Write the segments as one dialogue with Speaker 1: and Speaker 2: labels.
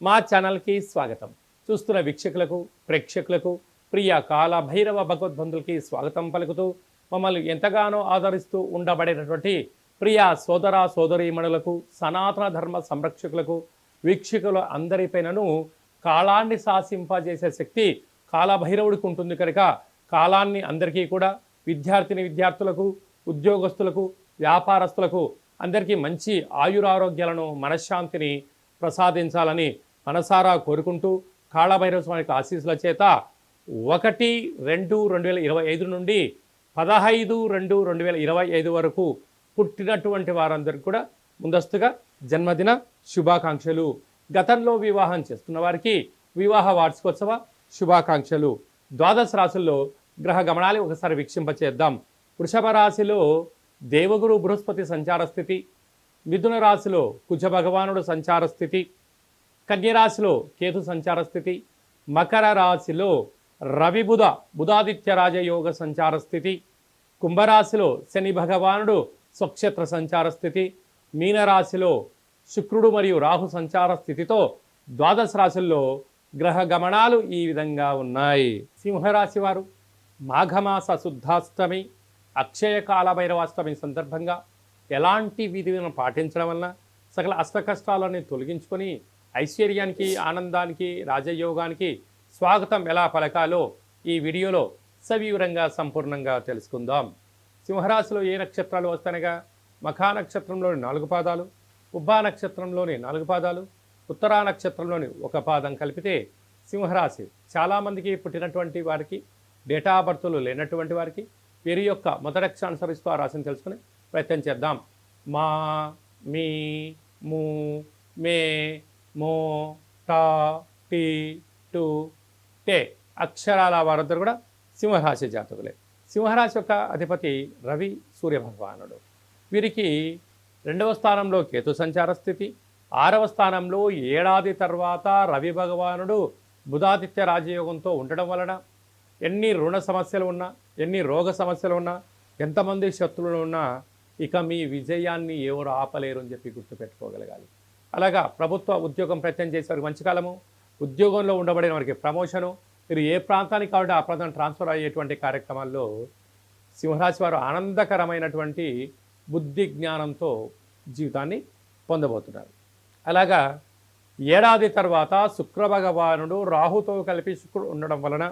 Speaker 1: మా ఛానల్కి స్వాగతం. చూస్తున్న వీక్షకులకు ప్రేక్షకులకు ప్రియ కాల భైరవ భగవద్బంధులకి స్వాగతం పలుకుతూ మమ్మల్ని ఎంతగానో ఆదరిస్తూ ఉండబడేటటువంటి ప్రియ సోదర సోదరీమణులకు సనాతన ధర్మ సంరక్షకులకు వీక్షకుల అందరిపైనను కాలాన్ని శాసింపజేసే శక్తి కాలభైరవుడికి ఉంటుంది కనుక కాలాన్ని అందరికీ కూడా విద్యార్థిని విద్యార్థులకు ఉద్యోగస్తులకు వ్యాపారస్తులకు అందరికీ మంచి ఆయురారోగ్యాలను మనశ్శాంతిని ప్రసాదించాలని మనసారా కోరుకుంటూ కాళభైరవ స్వామికి ఆశీస్సుల చేత ఒకటి రెండు రెండు వేల ఇరవై ఐదు నుండి పదహైదు రెండు రెండు వేల ఇరవై ఐదు వరకు పుట్టినటువంటి వారందరికీ కూడా ముందస్తుగా జన్మదిన శుభాకాంక్షలు. గతంలో వివాహం చేస్తున్న వారికి వివాహ వార్షికోత్సవ శుభాకాంక్షలు. ద్వాదశ రాశుల్లో గ్రహ గమనాలు ఒకసారి వీక్షింపచేద్దాం. వృషభ రాశిలో దేవగురు బృహస్పతి సంచార స్థితి మిథున రాశిలో కుజ భగవానుడు సంచార స్థితి కన్యరాశిలో కేతు సంచార స్థితి మకర రాశిలో రవి బుధ బుధాదిత్య రాజయోగ సంచార స్థితి కుంభరాశిలో శని భగవానుడు స్వక్షేత్ర సంచార స్థితి మీనరాశిలో శుక్రుడు మరియు రాహు సంచార స్థితితో ద్వాదశ రాశుల్లో గ్రహ గమనాలు ఈ విధంగా ఉన్నాయి. సింహరాశి వారు మాఘమాస శుద్ధాష్టమి అక్షయ కాల భైరవాష్టమి సందర్భంగా ఎలాంటి విధులను పాటించడం వలన సకల అష్ట కష్టాలని తొలగించుకొని ఐశ్వర్యానికి ఆనందానికి రాజయోగానికి స్వాగతం ఎలా పలకాలో ఈ వీడియోలో సవివరంగా సంపూర్ణంగా తెలుసుకుందాం. సింహరాశిలో ఏ నక్షత్రాలు వస్తానగా మఖా నక్షత్రంలోని నాలుగు పాదాలు ఉబ్బా నక్షత్రంలోని నాలుగు పాదాలు ఉత్తరా నక్షత్రంలోని ఒక పాదం కలిపితే సింహరాశి చాలామందికి పుట్టినటువంటి వారికి డేటా బర్త్లు లేనటువంటి వారికి వీరి యొక్క మొదటక్ష అనుసరిస్తూ ఆ రాశిని తెలుసుకుని ప్రయత్నం చేద్దాం. మా మీ మూ మే మో టా టీ టు టే అక్షరాల వారందరూ కూడా సింహరాశి జాతకులే. సింహరాశి యొక్క అధిపతి రవి సూర్యభగవానుడు. వీరికి రెండవ స్థానంలో కేతు సంచార స్థితి ఆరవ స్థానంలో ఏడాది తర్వాత రవి భగవానుడు బుధాదిత్య రాజయోగంతో ఉండడం వలన ఎన్ని రుణ సమస్యలు ఉన్నా ఎన్ని రోగ సమస్యలు ఉన్నా ఎంతమంది శత్రువులు ఉన్నా ఇక మీ విజయాన్ని ఎవరు ఆపలేరు అని చెప్పి గుర్తుపెట్టుకోగలగాలి. అలాగా ప్రభుత్వ ఉద్యోగం ప్రయత్నం చేసేవారికి మంచి కాలము ఉద్యోగంలో ఉండబడిన వారికి ప్రమోషను మీరు ఏ ప్రాంతానికి కాబట్టి ఆ ప్రాంతం ట్రాన్స్ఫర్ అయ్యేటువంటి కార్యక్రమాల్లో సింహరాశి వారు ఆనందకరమైనటువంటి బుద్ధి జ్ఞానంతో జీవితాన్ని పొందబోతున్నారు. అలాగా ఏడాది తర్వాత శుక్రభగవానుడు రాహుతో కలిపి శుక్రుడు ఉండడం వలన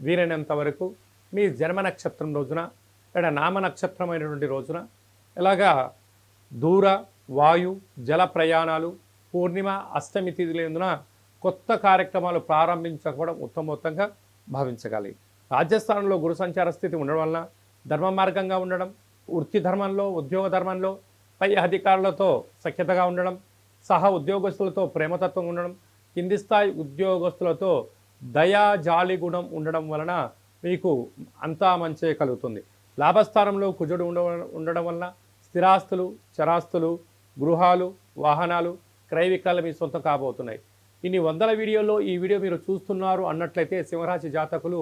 Speaker 1: వీలైనంత వరకు మీ జన్మ నక్షత్రం రోజున లేదా నామ నక్షత్రమైనటువంటి రోజున ఇలాగా దూర వాయు జల ప్రయాణాలు పూర్ణిమ అష్టమి తిథిలేందున కొత్త కార్యక్రమాలు ప్రారంభించకపోవడం ఉత్తమోత్తంగా భావించగలి. రాజస్థానంలో గురు సంచార స్థితి ఉండడం వలన ధర్మ మార్గంగా ఉండడం వృత్తి ధర్మంలో ఉద్యోగ ధర్మంలో పై అధికారులతో సఖ్యతగా ఉండడం సహా ఉద్యోగస్తులతో ప్రేమతత్వం ఉండడం కింది స్థాయి ఉద్యోగస్తులతో దయా జాలి గుణం ఉండడం వలన మీకు అంతా మంచే కలుగుతుంది. లాభస్థానంలో కుజుడు ఉండ ఉండడం వలన స్థిరాస్తులు చరాస్తులు గృహాలు వాహనాలు క్రయ విక్రయాలు మీ సొంతం కాబోతున్నాయి. ఇన్ని వందల వీడియోల్లో ఈ వీడియో మీరు చూస్తున్నారు అన్నట్లయితే సింహరాశి జాతకులు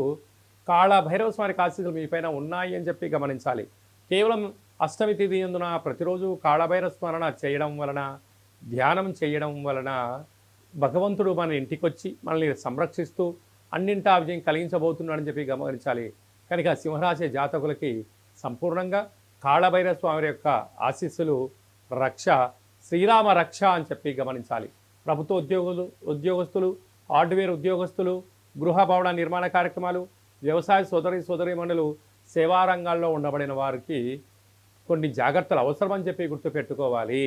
Speaker 1: కాళ భైరవ స్వామి ఆశీస్సులు మీ పైన ఉన్నాయి అని చెప్పి గమనించాలి. కేవలం అష్టమి తిథి ఎందున ప్రతిరోజు కాళభైరవ స్మరణ చేయడం వలన ధ్యానం చేయడం వలన భగవంతుడు మన ఇంటికొచ్చి మనల్ని సంరక్షిస్తూ అన్నింటా విజయం కలిగించబోతున్నాడని చెప్పి గమనించాలి. కనుక సింహరాశి జాతకులకి సంపూర్ణంగా కాళభైరవ స్వామి యొక్క ఆశీస్సులు రక్ష శ్రీరామ రక్ష అని చెప్పి గమనించాలి. ప్రభుత్వ ఉద్యోగులు ఉద్యోగస్తులు హార్డ్వేర్ ఉద్యోగస్తులు గృహ భవన నిర్మాణ కార్యక్రమాలు వ్యవసాయ సోదరి సోదరిమణులు సేవారంగాల్లో ఉండబడిన వారికి కొన్ని జాగ్రత్తలు అవసరమని చెప్పి గుర్తుపెట్టుకోవాలి.